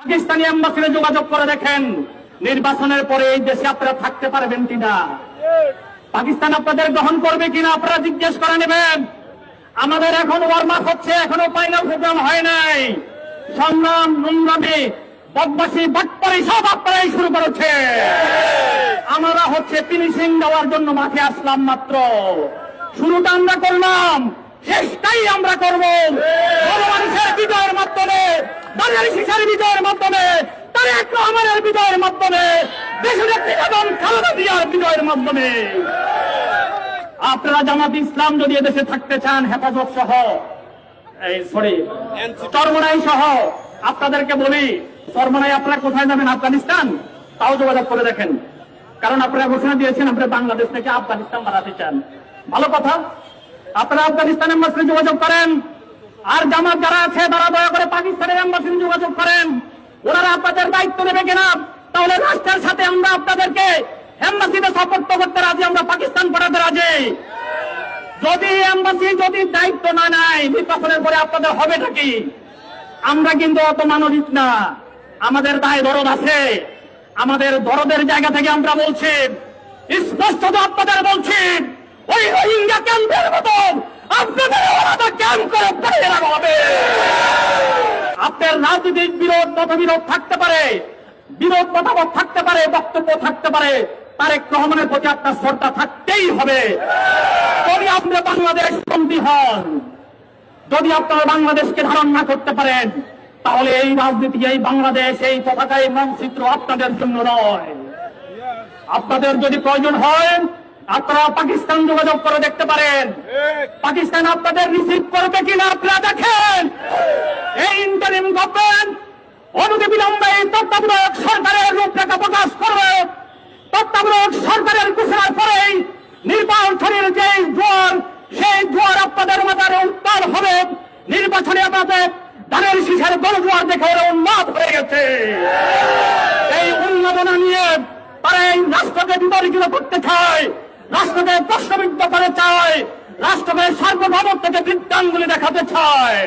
পাকিস্তানি এম্বাসিতে যোগাযোগ করে দেখেন, নির্বাচনের পরে এই দেশে আপনারা থাকতে পারবেন কিনা? পাকিস্তান আপনাদের গ্রহণ করবে কিনা আপনারা জিজ্ঞেস করে নেবেন। আমাদের এখন ওয়ার্ম আপ হচ্ছে, এখনও ফাইনাল প্রোগ্রাম হয় নাই। সংগ্রাম, নোংরামে বদমাসি বাটপারি সব আপনারাই শুরু করেছে আমরা হচ্ছে ফিনিশিং দেওয়ার জন্য মাঠে আসলাম মাত্র। শুরুটা আমরা করলাম, শেষটাই আমরা করব। মানুষের বিজয়ের মাধ্যমে। শিশার বিজয়ের মাধ্যমে তারেক রহমানের বিজয়ের মাধ্যমে, দেশের একটি খালেদা জিয়ার বিজয়ের মাধ্যমে। আপনারা জামাত ইসলাম যদি এদেশে থাকতে চান, হেফাজত সহ, এই সরি চরমনাই সহ, আপনাদেরকে বলি, চরমনাই আপনারা কোথায় যাবেন? আফগানিস্তান? তাও যোগাযোগ করে দেখেন। কারণ আপনারা ঘোষণা দিয়েছেন আপনারা বাংলাদেশ থেকে আফগানিস্তান বাড়াতে চান। ভালো কথা? আপনারা আফগানিস্তানের এম্বাসিতে যোগাযোগ করেন। আর জামাত যারা আছে, তারা দয়া করে পাকিস্তানের এম্বাসিতে যোগাযোগ করেন। ওনারা আপনাদের দায়িত্ব নেবে কিনা, তাহলে রাষ্ট্রের সাথে আমরা আপনাদেরকে এম্বাসিতে সাপোর্ট করতে রাজি, আমরা পাকিস্তান পাঠাতে রাজি। যদি এম্বাসি যদি দায়িত্ব না নেয়, নির্বাচনের পরে আপনাদের হবে কি? আমরা কিন্তু অত মানবিক না। আমাদের দায় দরদ আছে। আমাদের দরদের জায়গা থেকে আমরা বলছি, স্পষ্টত আপনাদের রাজনৈতিক বিরোধ মতবিরোধ থাকতে পারে বিরোধ মতামত থাকতে পারে বক্তব্য থাকতে পারে তারেক রহমানের প্রতি আপনার শ্রদ্ধা থাকতেই হবে। যদি আপনি বাংলাদেশ বন্দী হন যদি আপনারা বাংলাদেশকে ধারণ না করতে পারেন তাহলে এই রাজনীতি এই বাংলাদেশ এই পতাকা এই মানচিত্র আপনাদের জন্য নয়। আপনাদের যদি প্রয়োজন হয় আপনারা পাকিস্তান যোগাযোগ করে দেখতে পারেন। পাকিস্তান আপনাদের রিসিভ করবে কিনা আপনারা দেখেন। এই ইন্টারিম গভর্নমেন্ট অনতি বিলম্বে এই তত্ত্বাবধায়ক সরকারের রূপরেখা প্রকাশ করবে। তত্ত্বাবধায়ক সরকারের ঘোষণার পরেই নির্বাচনের যে জোয়ার সেই জোয়ার আপনাদের মাথায় উত্তাল হবে। নির্বাচনে আপনাদের ধানের শীষের জোয়ার দেখে ওরা উন্মাদ হয়ে গেছে। এই উন্মাদনা নিয়ে তারা এই রাষ্ট্রকে বিতর্কিত করতে চায়, রাষ্ট্রকে প্রশ্নবিদ্ধ করে চায়, রাষ্ট্রকে সার্বভৌমত্বকে বৃত্তাঙ্গুলি দেখাতে চায়।